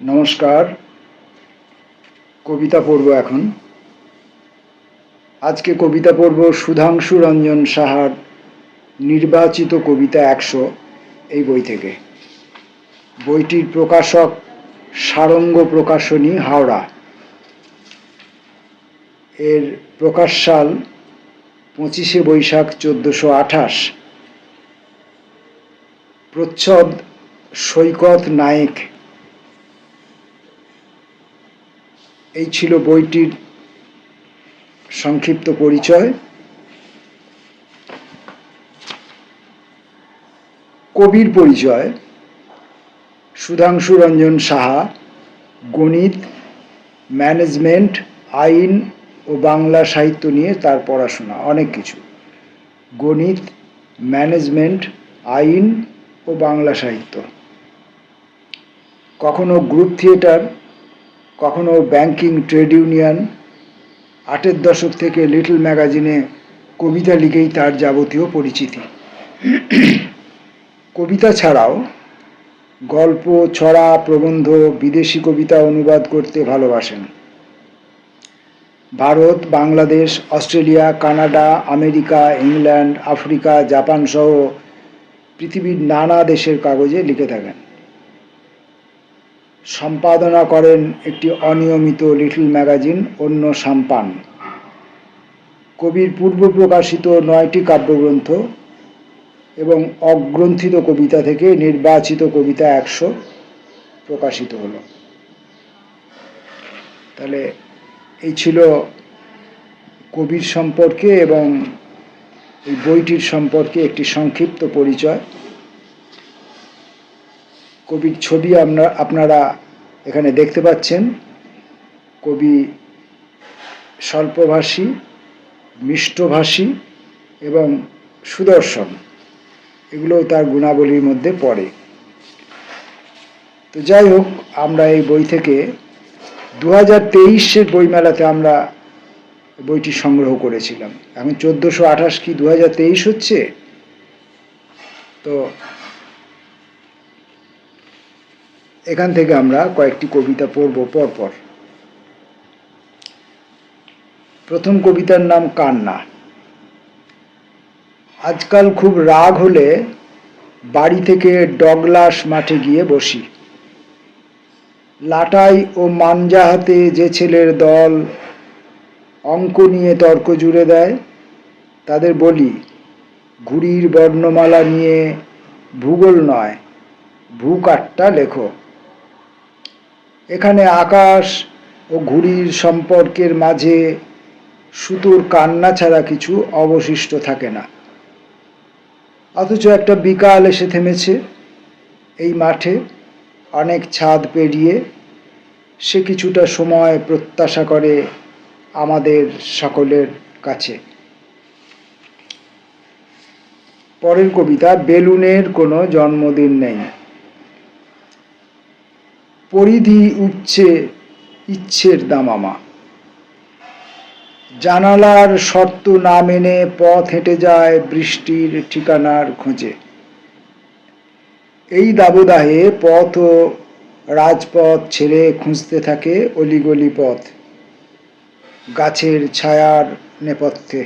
নমস্কার। কবিতা পড়ব এখন। আজকে কবিতা পড়ব সুধাংশু রঞ্জন সাহার নির্বাচিত কবিতা একশো এই বই থেকে। বইটির প্রকাশক সারঙ্গ প্রকাশনী, হাওড়া। এর প্রকাশ সাল পঁচিশে বৈশাখ চোদ্দোশো আঠাশ। প্রচ্ছদ সৈকত নায়েক এই ছিল বইটির সংক্ষিপ্ত পরিচয়। কবির পরিচয়, সুধাংশু রঞ্জন সাহা, গণিত, ম্যানেজমেন্ট, আইন ও বাংলা সাহিত্য নিয়ে তার পড়াশোনা, অনেক কিছু। গণিত, ম্যানেজমেন্ট, আইন ও বাংলা সাহিত্য। কখনো গ্রুপ থিয়েটার কখনো ব্যাংকিং, ট্রেড ইউনিয়ন, আটের দশক থেকে লিটল ম্যাগাজিনে কবিতা লিখেই তার যাবতীয় পরিচিতি। কবিতা ছাড়াও গল্প, ছড়া, প্রবন্ধ, বিদেশি কবিতা অনুবাদ করতে ভালোবাসেন। Bharat, Bangladesh, Australia, Canada, America, England, Africa, Japan সহ পৃথিবীর নানা দেশের কাগজে লিখে থাকেন। সম্পাদনা করেন একটি অনিয়মিত লিটল ম্যাগাজিন অন্য সাম্পান। কবির পূর্ব প্রকাশিত নয়টি কাব্যগ্রন্থ এবং অগ্রন্থিত কবিতা থেকে নির্বাচিত কবিতা একশো প্রকাশিত হলো। তাহলে এই ছিল কবির সম্পর্কে এবং এই বইটির সম্পর্কে একটি সংক্ষিপ্ত পরিচয়। কবির ছবি আমরা, আপনারা এখানে দেখতে পাচ্ছেন। কবি স্বল্পভাষী, মিষ্টভাষী এবং সুদর্শন। এগুলো তার গুণাবলীর মধ্যে পড়ে। তো যাই হোক, আমরা এই বই থেকে দু হাজার তেইশের বইমেলাতে আমরা বইটি সংগ্রহ করেছিলাম। এখন চোদ্দোশো আঠাশ কি দু হাজার তেইশ হচ্ছে? তো এখান থেকে আমরা কয়েকটি কবিতা পড়ব পরপর। প্রথম কবিতার নাম কান্না। আজকাল খুব রাগ হলে বাড়ি থেকে ডগলাস মাঠে গিয়ে বসি। লাটাই ও মাঞ্জা হাতে যে ছেলের দল অঙ্ক নিয়ে তর্ক জুড়ে দেয়, তাদের বলি, ঘুড়ির বর্ণমালা নিয়ে ভূগোল নয়, ভূকাটটা লেখো। এখানে আকাশ ও ঘুড়ির সম্পর্কের মাঝে সুতোর কান্না ছাড়া কিছু অবশিষ্ট থাকে না। অথচ একটা বিকাল এসে থেমেছে। এই মাঠে অনেক ছাদ পেরিয়ে সে কিছুটা সময় প্রত্যাশা করে আমাদের সকলের কাছে। পরের কবিতা, বেলুনের কোনো জন্মদিন নেই। পরিধি উঠছে ইচ্ছের দামামা। জানালার শর্ত না মেনে পথ হেঁটে যায় বৃষ্টির ঠিকানার খোঁজে। এই দাবদাহে পথ ও রাজপথ ছেড়ে খুঁজতে থাকে অলিগলি পথ, গাছের ছায়ার নেপথ্যে।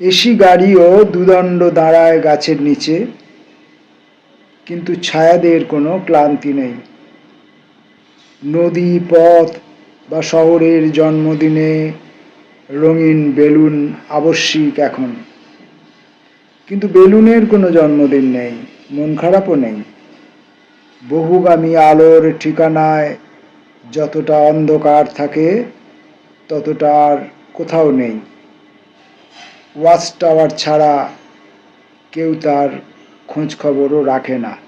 এসি গাড়িও দুদণ্ড দাঁড়ায় গাছের নিচে, কিন্তু ছায়াদের কোনো ক্লান্তি নেই। নদী পথ বা শহরের জন্মদিনে রঙিন বেলুন আবশ্যিক এখন। কিন্তু বেলুনের কোনো জন্মদিন নেই, মন খারাপও নেই। বহুগামী আলোর ঠিকানায় যতটা অন্ধকার থাকে, ততটা আর কোথাও নেই। ওয়াচ টাওয়ার ছাড়া কেউ তার খোঁজ খবরও রাখে না।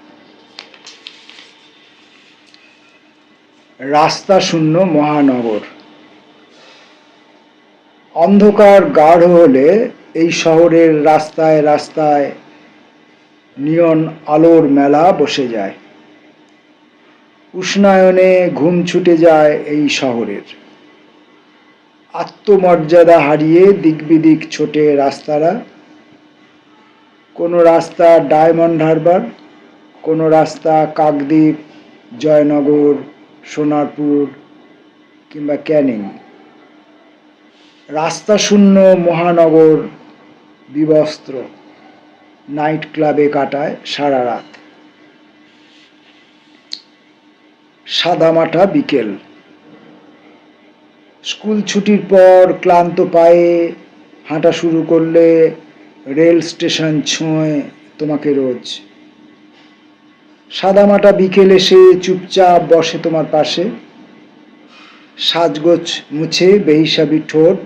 রাস্তা শূন্য মহানগর। অন্ধকার গাঢ় হলে এই শহরের রাস্তায় রাস্তায় নিয়ন আলোর মেলা বসে যায়। উষ্ণায়নে ঘুম ছুটে যায় এই শহরের। আত্মমর্যাদা হারিয়ে দিক বিদিক ছোটে রাস্তারা। কোনো রাস্তা ডায়মন্ড হারবার, কোনো রাস্তা কাকদ্বীপ, জয়নগর সোনারপুর কিংবা ক্যানিং। রাস্তা শূন্য মহানগর বিবস্ত্র। নাইট ক্লাবে কাটায় সারা রাত। সাদামাটা বিকেল। স্কুল ছুটির পর ক্লান্ত পায়ে হাঁটা শুরু করলে রেল স্টেশন ছোঁয় তোমাকে রোজ। সাদামাটা বিকেলে সে চুপচাপ বসে তোমার পাশে। সাজগোজ মুছে বেহিসাবি ঠোঁট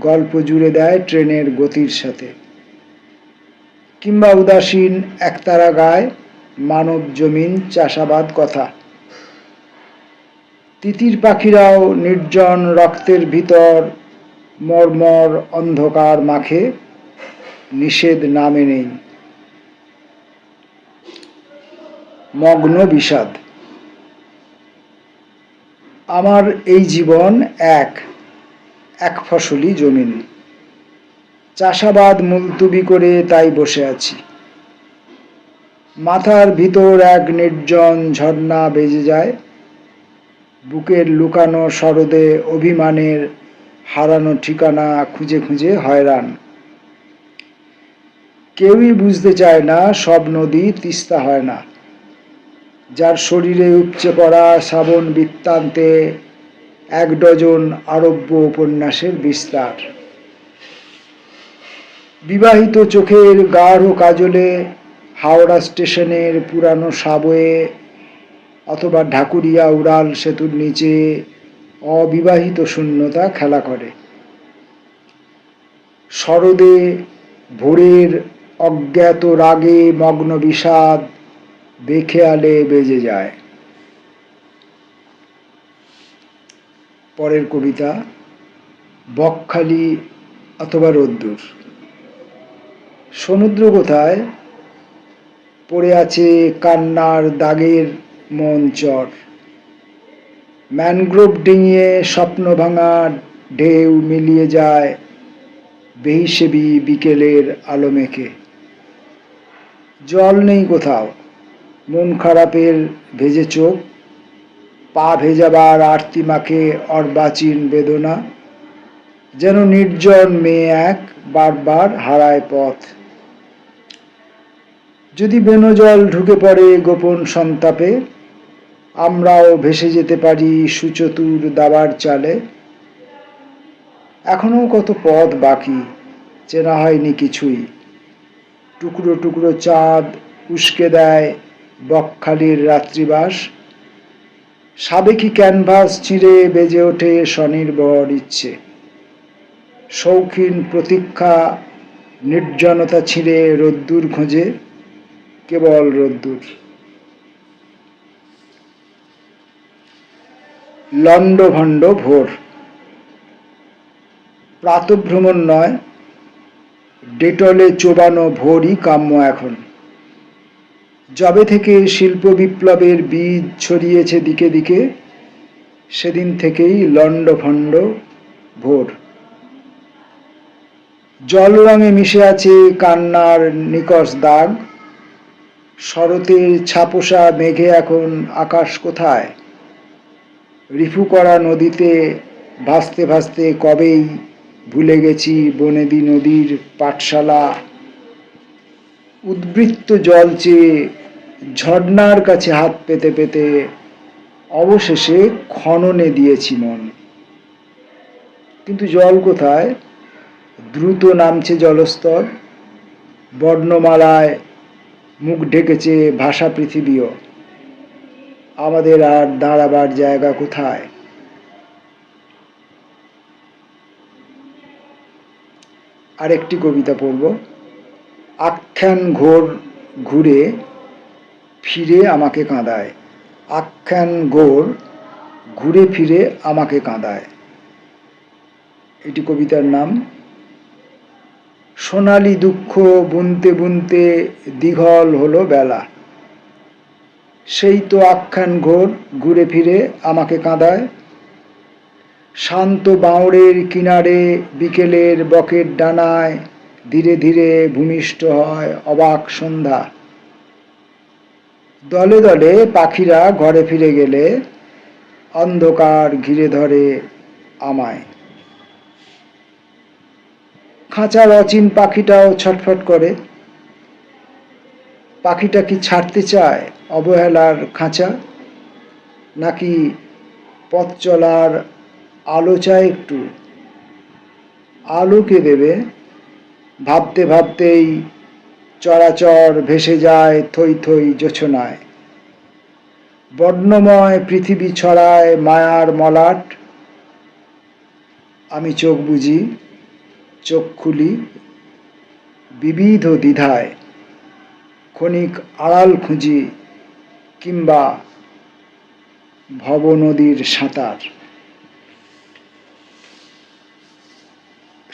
গল্প জুড়ে দেয় ট্রেনের গতির সাথে। কিংবা উদাসীন একতারা গায় মানব জমিন চাষাবাদ কথা। তিতির পাখিরাও নির্জন রক্তের ভিতর মর্মর অন্ধকার মাখে, নিষেধ নামে নেই। মগ্ন বিষাদ। আমার এই জীবন এক এক ফসলি জমিন। চাষাবাদ মুলতুবি করে তাই বসে আছি। মাথার ভিতর এক নির্জন ঝর্ণা বেজে যায়। বুকের লুকানো সরদে অভিমানের হারানো ঠিকানা খুঁজে খুঁজে হয়রান। কেউই বুঝতে চায় না, সব নদী তিস্তা হয় না। যার শরীরে উপচে পড়া শ্রাবণ বৃত্তান্তে এক ডজন আরব্য উপন্যাসের বিস্তার। বিবাহিত চোখের গাঢ় কাজলে হাওড়া স্টেশনের পুরানো সাবয়ে অথবা ঢাকুরিয়া উড়াল সেতুর নিচে অবিবাহিত শূন্যতা খেলা করে। শরদে ভোরের অজ্ঞাত রাগে মগ্ন বিষাদ বেখেয়ালে বেজে যায়। পরের কবিতা, বকখালি অথবা রোদ্দুর। সমুদ্র কোথায়? পড়ে আছে কান্নার দাগের মন চর। ম্যানগ্রোভ ডিঙিয়ে স্বপ্ন ভাঙা ঢেউ মিলিয়ে যায় বেহিসেবি বিকেলের আলো মেখে জল নেই কোথাও। মন খারাপের ভেজে চোখ, পা ভেজাবার আরতি মাখে অর্বাচীন বেদনা, যেন নির্জন মেয়ে এক বারবার হারায় পথ। যদি বেনজল ঢুকে পড়ে গোপন সন্তাপে, আমরাও ভেসে যেতে পারি সুচতুর দাবার চালে। এখনও কত পথ বাকি, চেনা হয়নি কিছুই। টুকরো টুকরো চাঁদ উস্কে দেয় বকখালির রাত্রিবাস। সাবেকি ক্যানভাস ছিঁড়ে বেজে ওঠে স্বনির্ভর ইচ্ছে। শৌখিন প্রতীক্ষা, নির্জনতা ছিঁড়ে রোদ্দুর খোঁজে, কেবল রোদ্দুর। লণ্ডভণ্ড ভোর। প্রাতভ্রমণ নয়, ডেটলে চোবানো ভোরই কাম্য এখন। যবে থেকে শিল্প বিপ্লবের বীজ ছড়িয়েছে দিকে দিকে, সেদিন থেকেই লণ্ডভণ্ড ভোর। জল রঙে মিশে আছে কান্নার নিকশ দাগ। শরতের ছাপোষা মেঘে এখন আকাশ কোথায়? রিফু করা নদীতে ভাসতে ভাসতে কবেই ভুলে গেছি বনেদি নদীর পাঠশালা। উদ্বৃত্ত জল চেয়ে ঝর্ণার কাছে হাত পেতে পেতে অবশেষে খননে দিয়েছি মন। কিন্তু জল কোথায়? দ্রুত নামছে জলস্তর, বর্ণমালায় মুখ ঢেকেছে ভাষা পৃথিবীও। আমাদের আর দাঁড়াবার জায়গা কোথায়? আরেকটি কবিতা পড়ব। আখ্যান ঘোর ঘুরে ফিরে আমাকে কাঁদায়। আখ্যান গোর ঘুরে ফিরে আমাকে কাঁদায়। এটি কবিতার নাম। সোনালি দুঃখ বুনতে বুনতে দীঘল হলো বেলা। সেই তো আখ্যান ঘোর ঘুরে ফিরে আমাকে কাঁদায়। শান্ত বাউড়ের কিনারে বিকেলের বকের ডানায় ধীরে ধীরে ভূমিষ্ঠ হয়, অবাক সন্ধ্যা। দলে দলে পাখিরা ঘরে ফিরে গেলে অন্ধকার ঘিরে ধরে আমায়। খাঁচার অচিন পাখিটাও ছটফট করে। পাখিটা কি ছাড়তে চায় অবহেলার খাঁচা? নাকি পথ চলার আলো চায় একটু? আলোকে দেবে? ভাবতে ভাবতেই চরাচর ভেসে যায় থই থই জোছনায়। বর্ণময় পৃথিবী ছড়ায় মায়ার মলাট। আমি চোখ বুঝি চোখ খুলি, বিবিধ দ্বিধায়। ক্ষণিক আড়াল খুঁজি কিংবা ভব নদীর সাঁতার।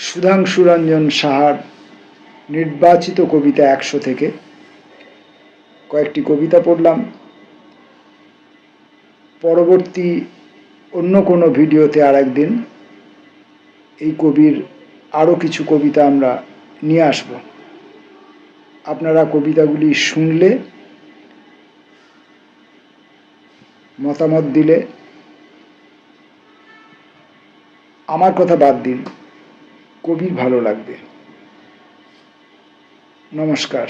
সুধাংশুরঞ্জন সাহার নির্বাচিত কবিতা একশো থেকে কয়েকটি কবিতা পড়লাম। পরবর্তী অন্য কোনো ভিডিওতে আর একদিন এই কবির আরও কিছু কবিতা আমরা নিয়ে আসব। আপনারা কবিতাগুলি শুনলে, মতামত দিলে, আমার কথা বাদ দিন। কবির ভালো লাগবে। নমস্কার।